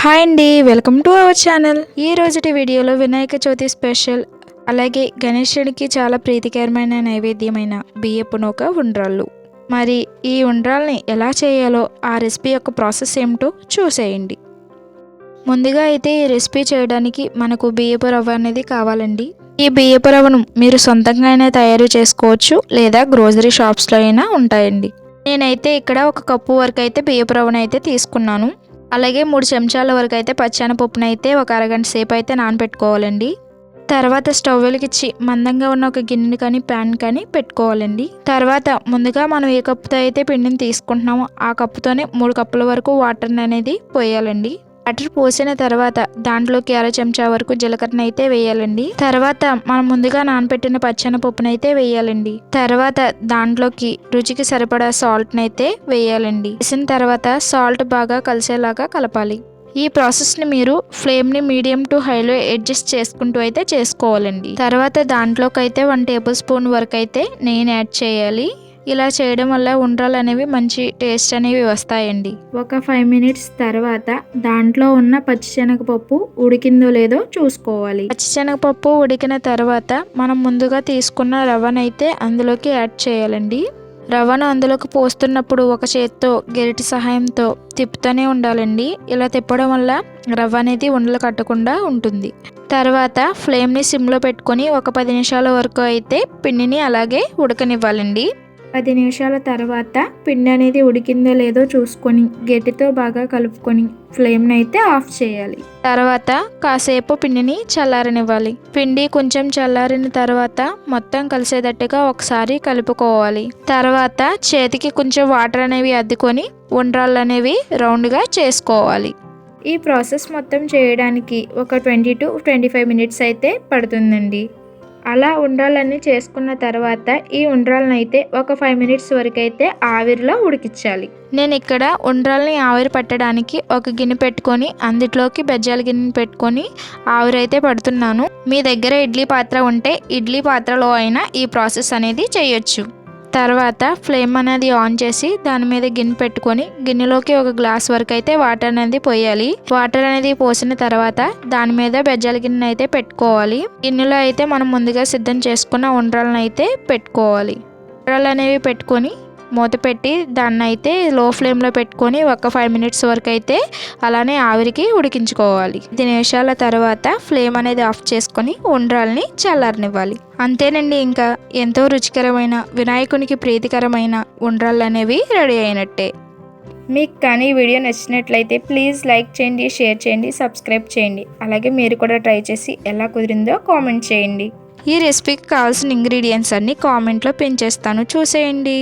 Hi అండి welcome to our channel. ఈ రోజుటి వీడియోలో వినాయక చవితి స్పెషల్ అలాగే గణేశుడికి చాలా ప్రీతికరమైన నైవేద్యమైన బియ్యపు నూక ఉండ్రాళ్ళు. మరి ఈ ఉండ్రాల్ని ఎలా చేయాలో ఆ రెసిపీ యొక్క ప్రాసెస్ ఏమిటో చూసేయండి. ముందుగా అయితే ఈ రెసిపీ చేయడానికి మనకు బియ్యపు రవ్వ అనేది కావాలండి. ఈ బియ్యపు రవ్వను మీరు సొంతంగా అయినా తయారు చేసుకోవచ్చు లేదా గ్రోసరీ షాప్స్లో అయినా ఉంటాయండి. నేనైతే ఇక్కడ ఒక కప్పు వరకు అయితే బియ్యపు రవ్వను అయితే తీసుకున్నాను. అలాగే మూడు చెంచాల వరకు అయితే పచ్చెనపప్పును అయితే ఒక అరగంట సేపు అయితే నానబెట్టుకోవాలండి తర్వాత స్టవ్ వెలిగించి మందంగా ఉన్న ఒక గిన్నె కానీ ప్యాన్ కానీ పెట్టుకోవాలండి. తర్వాత ముందుగా మనం ఏ కప్పుతో అయితే పిండిని తీసుకుంటున్నామో ఆ కప్పుతోనే మూడు కప్పుల వరకు వాటర్ అనేది పోయాలండి. వాటర్ పోసిన తర్వాత దాంట్లోకి అర చెంచా వరకు జీలకర్రను అయితే వేయాలండి. తర్వాత మనం ముందుగా నానబెట్టిన పచ్చనపప్పును అయితే వేయాలండి. తర్వాత దాంట్లోకి రుచికి సరిపడా సాల్ట్ అయితే వేయాలండి. వేసిన తర్వాత సాల్ట్ బాగా కలిసేలాగా కలపాలి. ఈ ప్రాసెస్ని మీరు ఫ్లేమ్ని మీడియం టు హైలో అడ్జస్ట్ చేసుకుంటూ అయితే చేసుకోవాలండి. తర్వాత దాంట్లోకి అయితే వన్ టేబుల్ స్పూన్ వరకు అయితే నేను యాడ్ చేయాలి. ఇలా చేయడం వల్ల ఉండ్రాలు అనేవి మంచి టేస్ట్ అనేవి వస్తాయండి. ఒక ఫైవ్ మినిట్స్ తర్వాత దాంట్లో ఉన్న పచ్చిశనగపప్పు ఉడికిందో లేదో చూసుకోవాలి. పచ్చిశనగపప్పు ఉడికిన తర్వాత మనం ముందుగా తీసుకున్న రవ్వనైతే అందులోకి యాడ్ చేయాలండి. రవ్వను అందులోకి పోస్తున్నప్పుడు ఒక చేత్తో గెరిటి సహాయంతో తిప్పుతూనే ఉండాలండి. ఇలా తిప్పడం వల్ల రవ్వ అనేది ఉండలు కట్టకుండా ఉంటుంది. తర్వాత ఫ్లేమ్ని సిమ్లో పెట్టుకొని ఒక పది నిమిషాల వరకు అయితే పిండిని అలాగే ఉడకనివ్వాలండి. పది నిమిషాల తర్వాత పిండి అనేది ఉడికిందో లేదో చూసుకొని గట్టితో బాగా కలుపుకొని ఫ్లేమ్ని అయితే ఆఫ్ చేయాలి. తర్వాత కాసేపు పిండిని చల్లారనివ్వాలి. పిండి కొంచెం చల్లారిన తర్వాత మొత్తం కలిసేటట్టుగా ఒకసారి కలుపుకోవాలి. తర్వాత చేతికి కొంచెం వాటర్ అనేవి అద్దుకొని ఉండ్రాళ్ళు అనేవి రౌండ్గా చేసుకోవాలి. ఈ ప్రాసెస్ మొత్తం చేయడానికి ఒక twenty two twenty five minutes అయితే పడుతుందండి. అలా ఉండ్రాలన్నీ చేసుకున్న తర్వాత ఈ ఉండ్రాలను అయితే ఒక ఫైవ్ మినిట్స్ వరకు అయితే ఆవిరిలో ఉడికించాలి. నేను ఇక్కడ ఉండ్రాలని ఆవిరి పట్టడానికి ఒక గిన్నె పెట్టుకొని అందులోకి బెజ్జాల గిన్నె పెట్టుకొని ఆవిరి అయితే పడుతున్నాను. మీ దగ్గర ఇడ్లీ పాత్ర ఉంటే ఇడ్లీ పాత్రలో అయినా ఈ ప్రాసెస్ అనేది చేయొచ్చు. తర్వాత ఫ్లేమ్ అనేది ఆన్ చేసి దాని మీద గిన్నె పెట్టుకొని గిన్నెలోకి ఒక గ్లాస్ వరకు అయితే వాటర్ అనేది పోయాలి. వాటర్ అనేది పోసిన తర్వాత దాని మీద బెజ్జల గిన్నె అయితే పెట్టుకోవాలి. గిన్నెలో అయితే మనం ముందుగా సిద్ధం చేసుకున్న ఉండ్రాలను అయితే పెట్టుకోవాలి. ఉండ్రాలు అనేవి పెట్టుకొని మూత పెట్టి దాన్ని అయితే లో ఫ్లేమ్లో పెట్టుకొని ఒక ఫైవ్ మినిట్స్ వరకు అయితే అలానే ఆవిరికి ఉడికించుకోవాలి. ఐదు నిమిషాల తర్వాత ఫ్లేమ్ అనేది ఆఫ్ చేసుకొని ఉండ్రాల్ని చల్లారనివ్వాలి. అంతేనండి ఇంకా. ఎంతో రుచికరమైన వినాయకునికి ప్రీతికరమైన ఉండ్రాళ్ళు అనేవి రెడీ అయినట్టే. మీకు కానీ ఈ వీడియో నచ్చినట్లయితే ప్లీజ్ లైక్ చేయండి షేర్ చేయండి సబ్స్క్రైబ్ చేయండి. అలాగే మీరు కూడా ట్రై చేసి ఎలా కుదిరిందో కామెంట్ చేయండి. ఈ రెసిపీకి కావాల్సిన ఇంగ్రీడియంట్స్ అన్ని కామెంట్లో పెంచేస్తాను. చూసేయండి.